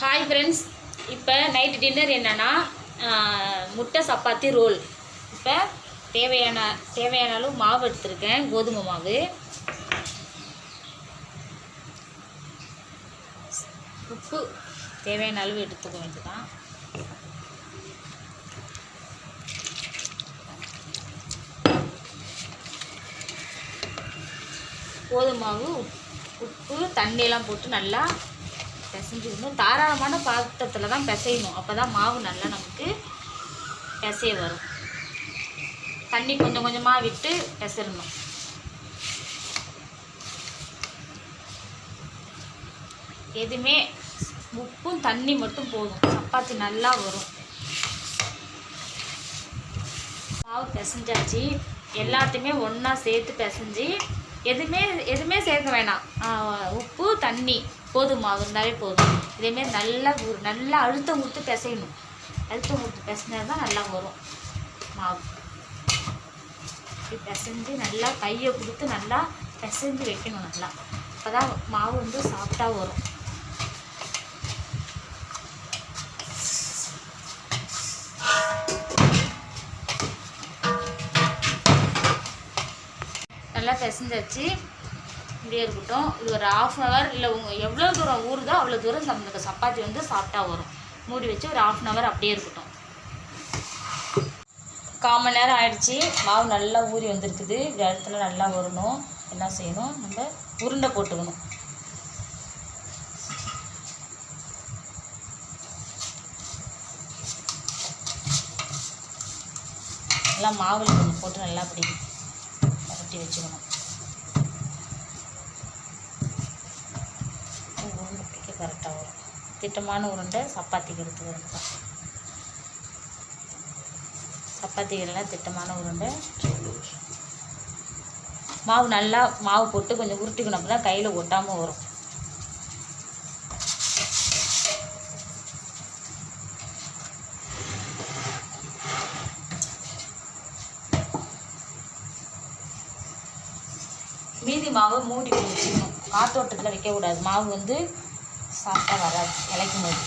Hi friends இப்போ night dinner என்னென்னா முட்டை சப்பாத்தி ரோல் இப்போ தேவையான தேவையான அளவு மாவு எடுத்துருக்கேன் கோதுமை மாவு. உப்பு தேவையான அளவு எடுத்துக்க வேண்டியதான் கோதுமாவு உப்பு தண்ணியெல்லாம் போட்டு நல்லா பிசைஞ்சிடணும். தாராளமான பாத்திரத்தில் தான் பிசையணும். அப்போ தான் மாவு நல்லா நமக்கு பிசைய வரும். தண்ணி கொஞ்சம் கொஞ்சமாக விட்டு பிசைறணும். எதுவுமே உப்பும் தண்ணி மட்டும் போதும். சப்பாத்தி நல்லா வரும். மாவு பிசைஞ்சாச்சு. எல்லாத்தையுமே ஒன்றா சேர்த்து பிசைஞ்சு எதுவுமே எதுவுமே சேர்க்க வேணாம். உப்பு தண்ணி. போதும் மாவு இருந்தாலே போதும். இதேமாரி நல்லா ஒரு நல்லா அழுத்தம் கொடுத்து பிசையணும். அழுத்தம் கொடுத்து பிசைஞ்சா தான் நல்லா வரும். மாவு. இப்படி பிசைஞ்சு நல்லா கையை கொடுத்து நல்லா பிசைஞ்சு வைக்கணும் நல்லா. அப்போ தான் மாவு வந்து சாஃப்டாக வரும். நல்லா பிசைஞ்சாச்சு. இப்படியே இருக்கட்டும். இது ஒரு ஆஃப் அன் ஹவர் இல்லை உங்கள் எவ்வளோ தூரம் ஊறுதோ அவ்வளோ தூரம் நம்மளுக்கு சப்பாத்தி வந்து சாஃப்டாக வரும். மூடி வச்சு ஒரு ஆஃப் அன் ஹவர் அப்படியே இருக்கட்டும். கால் மணி நேரம் ஆயிடுச்சு. மாவு நல்லா ஊறி வந்திருக்குது. இந்த இடத்துல நல்லா வரணும். என்ன செய்யணும்? நம்ம உருண்டை போட்டுக்கணும். நல்லா மாவில் கொஞ்சம் போட்டு நல்லா அப்படி பரட்டி வச்சுக்கணும் உருண்டை பிடிக்க கரெக்டாக வரும் திட்டமான உருண்டை சப்பாத்திக்கு எடுத்துக்கிறது சப்பாத்தி சப்பாத்திகள்லாம் திட்டமான உருண்டை. மாவு நல்லா மாவு போட்டு கொஞ்சம் உருட்டிக்கணும் அப்போ தான் கையில் ஒட்டாமல் வரும். மீதி மாவை மூடி வச்சுக்கணும். காத்தோட்டத்தில் வைக்கக்கூடாது. மாவு வந்து சாஃப்டாக வராது. இலைக்கும் போது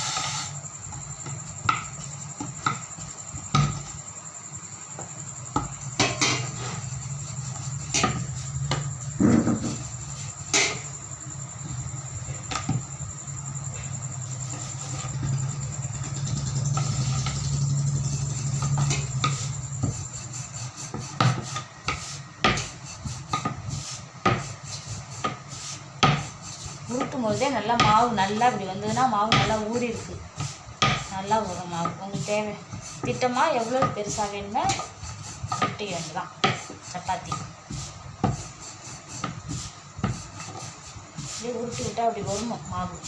பொழுதே நல்லா மாவு நல்லா இப்படி வந்ததுன்னா மாவு நல்லா ஊறி இருக்கு நல்லா வரும் மாவு. உங்களுக்கு தேவை. திட்டமாக எவ்வளோ பெருசாக வேணுமோ சுட்டி வேண்டியதான் சப்பாத்தி. அப்படியே உருட்டி விட்டால் அப்படி வரும் மாவு.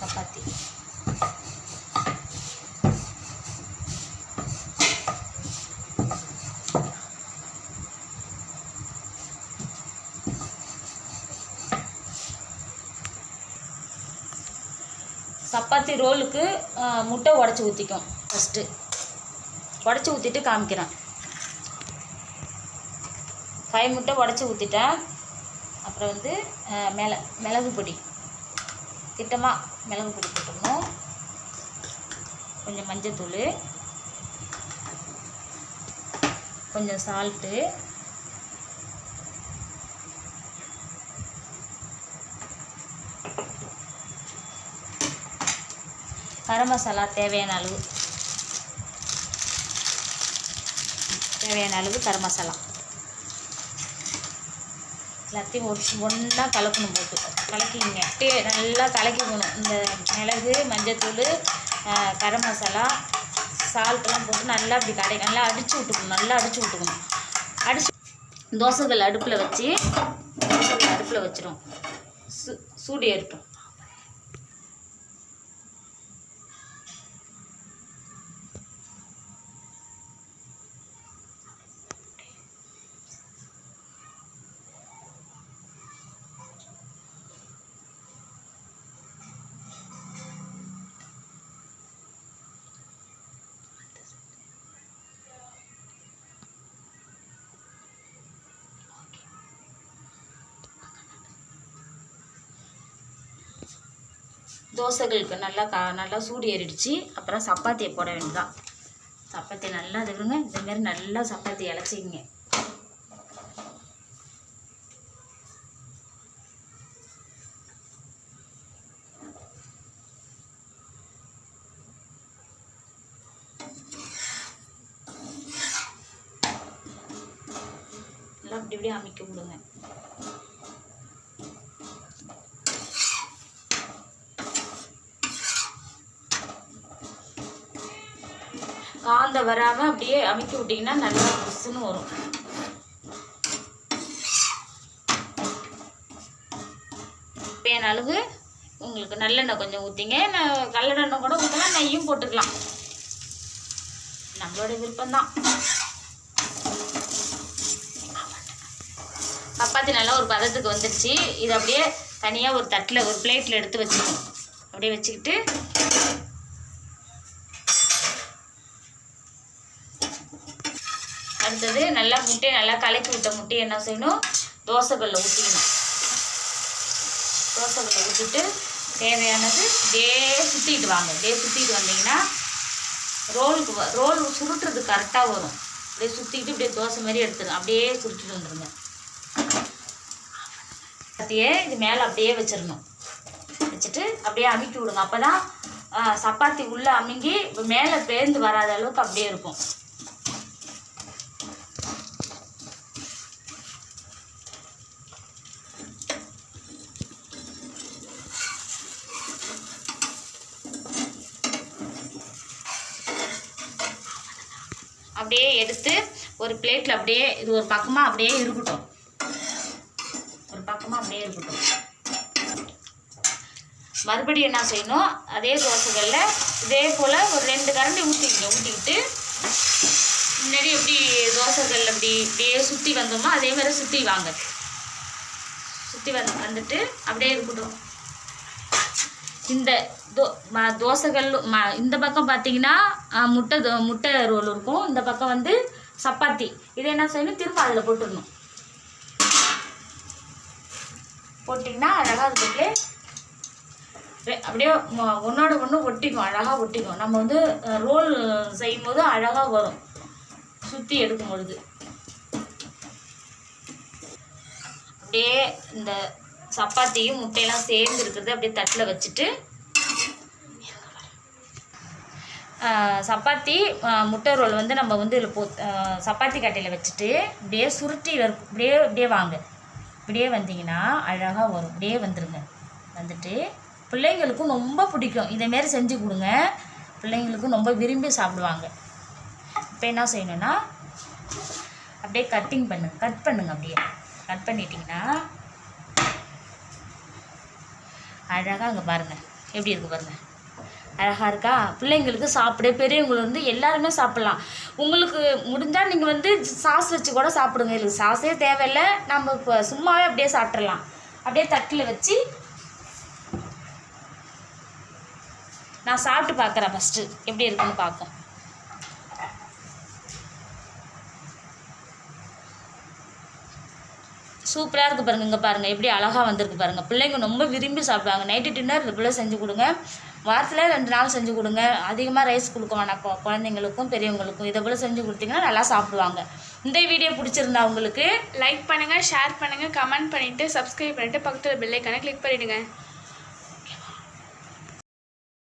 சப்பாத்தி. சப்பாத்தி ரோலுக்கு முட்டை உடச்சி ஊற்றிக்கும் ஃபஸ்ட்டு உடச்சி ஊற்றிட்டு காமிக்கிறேன். ஃபைவ் முட்டை உடச்சி ஊற்றிட்டேன் அப்புறம் வந்து ஆ, மிள மிளகு பொடி. திட்டமாக மிளகு பொடி போட்டுக்கணும். கொஞ்சம் மஞ்சத்தூள். கொஞ்சம் சால்ட்டு கரம் மசாலா தேவையான அளவு. தேவையான அளவு கரம் மசாலா. எல்லாத்தையும் ஒரு ஒன்றா கலக்கணும் போட்டு கலக்கிங்க அப்படியே நல்லா கலக்கிக்கணும். இந்த மிளகு மஞ்சத்தூள் கரம் மசாலா சால்ட்டெல்லாம் போட்டு நல்லா அப்படி கடை நல்லா அடித்து விட்டுக்கணும். நல்லா அடித்து விட்டுக்கணும். அடிச்சு தோசைகள் அடுப்பில் வச்சு தோசைகள் அடுப்பில் வச்சிரும். சூ சூடு ஏறட்டும். தோசைகளுக்கு நல்லா கா நல்லா சூடு ஏறிடுச்சு. அப்புறம் சப்பாத்தியை போட வேண்டியதான் சப்பாத்தி நல்லா இது இதுமாரி நல்லா சப்பாத்தி இலச்சிக்கிங்க. நல்லா அப்படி இப்படி அமைக்க விடுங்க. காந்த வராமல் அப்படியே அமைக்கி விட்டிங்கன்னா நல்லா புசுன்னு வரும். தேவையான அளவு உங்களுக்கு நல்லெண்ணெய் கொஞ்சம் ஊற்றிங்க நான் கல்லெண்ணெய் கூட ஊற்றலாம் நெய்யும் போட்டுக்கலாம். நம்மளோட விருப்பம்தான். சப்பாத்தி நல்லா ஒரு பதத்துக்கு வந்துடுச்சு இது அப்படியே தனியாக ஒரு தட்டில் ஒரு பிளேட்டில் எடுத்து வச்சுக்கணும். அப்படியே வச்சுக்கிட்டு அடுத்தது நல்லா முட்டையை நல்லா கலக்கி விட்ட முட்டையை என்ன செய்யணும்? தோசைக்கல்ல ஊற்றிக்கணும் தோசைக்கல்ல ஊற்றிட்டு தேவையானது அப்படியே சுற்றிட்டு வாங்க. டே சுற்றிட்டு வந்தீங்கன்னா ரோலுக்கு வ- ரோல் சுருட்டுறது கரெக்டாக வரும். அப்படியே சுற்றிக்கிட்டு அப்படியே தோசை மாதிரி எடுத்துருங்க அப்படியே சுருட்டிட்டு வந்துடுங்க சப்பாத்தியே இது மேலே அப்படியே வச்சிடணும். வச்சுட்டு அப்படியே அமுக்கி விடுங்க. அப்போ தான் சப்பாத்தி உள்ளே அமுங்கி மேலே பேர்ந்து வராத அளவுக்கு அப்படியே இருக்கும். அப்படியே எடுத்து ஒரு பிளேட்டில் அப்படியே இது ஒரு பக்கமாக அப்படியே இருக்கட்டும். ஒரு பக்கமாக அப்படியே இருக்கட்டும். மறுபடியும் என்ன செய்யணும்? அதே தோசைகளில் இதே போல் ஒரு ரெண்டு கரண்டி ஊற்றிக்கங்க ஊற்றிக்கிட்டு முன்னாடி எப்படி தோசைகள் அப்படி இப்படியே சுற்றி வந்தோமோ அதே மாதிரி சுற்றி வாங்க. சுற்றி வந்து வந்துட்டு அப்படியே இருக்கட்டும். இந்த தோ ம தோசைகள் ம இந்த பக்கம் பார்த்தீங்கன்னா முட்டை தோ- முட்டை ரோல் இருக்கும். இந்த பக்கம் வந்து சப்பாத்தி. இதை என்ன செய்யணும்? திரும்ப அதில் போட்டுடணும். போட்டிங்கன்னா அழகாக அதுக்குள்ளே அப்படியே ஒன்றோட ஒன்று ஒட்டிக்கும் அழகாக ஒட்டிக்கும். நம்ம வந்து ரோல் செய்யும் போது அழகாக வரும். சுற்றி எடுக்கும் பொழுது அப்படியே இந்த சப்பாத்தியும் முட்டையெல்லாம் சேர்ந்து இருக்கிறது அப்படியே தட்டில் வச்சுட்டு சப்பாத்தி முட்டை ரோல் வந்து நம்ம வந்து இதில் போ சப்பாத்தி கட்டையில் வச்சுட்டு இப்படியே சுருட்டி வரும் இப்படியே இப்படியே வாங்க. இப்படியே வந்தீங்கன்னா அழகாக வரும். இப்படியே வந்துடுங்க வந்துட்டு பிள்ளைங்களுக்கும் ரொம்ப பிடிக்கும். இதேமாரி செஞ்சு கொடுங்க. பிள்ளைங்களுக்கும் ரொம்ப விரும்பி சாப்பிடுவாங்க. இப்போ என்ன செய்யணும்னா அப்படியே கட்டிங் பண்ணுங்க கட் பண்ணுங்க அப்படியே. கட் பண்ணிட்டிங்கன்னா அழகாக அங்கே பாருங்கள் எப்படி இருக்குது பாருங்கள் அழகாக இருக்கா? பிள்ளைங்களுக்கு சாப்பிட பெரியவங்களுக்கு வந்து எல்லாருமே சாப்பிட்லாம். உங்களுக்கு முடிஞ்சால் நீங்கள் வந்து சாஸ் வச்சு கூட சாப்பிடுங்க. இதுக்கு சாஸே தேவையில்லை. நம்ம இப்போ சும்மாவே அப்படியே சாப்பிட்றலாம் அப்படியே தட்டில் வச்சு நான் சாப்பிட்டு பார்க்குறேன் ஃபஸ்ட்டு எப்படி இருக்குன்னு பார்க்கும் சூப்பராக இருக்குது பாருங்க இங்கே பாருங்கள் எப்படி அழகாக வந்திருக்கு பாருங்கள் பிள்ளைங்க ரொம்ப விரும்பி சாப்பிடுவாங்க. நைட்டு டின்னர் இது போல் செஞ்சு கொடுங்க. வாரத்தில் ரெண்டு நாள் செஞ்சு கொடுங்க. அதிகமாக ரைஸ் கொடுக்க வேணாம். குழந்தைங்களுக்கும் பெரியவங்களுக்கும் இதை போல் செஞ்சு கொடுத்தீங்கன்னா நல்லா சாப்பிடுவாங்க. இந்த வீடியோ பிடிச்சிருந்தா உங்களுக்கு லைக் பண்ணுங்கள் ஷேர் பண்ணுங்கள் கமெண்ட் பண்ணிவிட்டு சப்ஸ்கிரைப் பண்ணிவிட்டு பக்கத்தில் பெல்லைக்கான கிளிக் பண்ணிவிடுங்க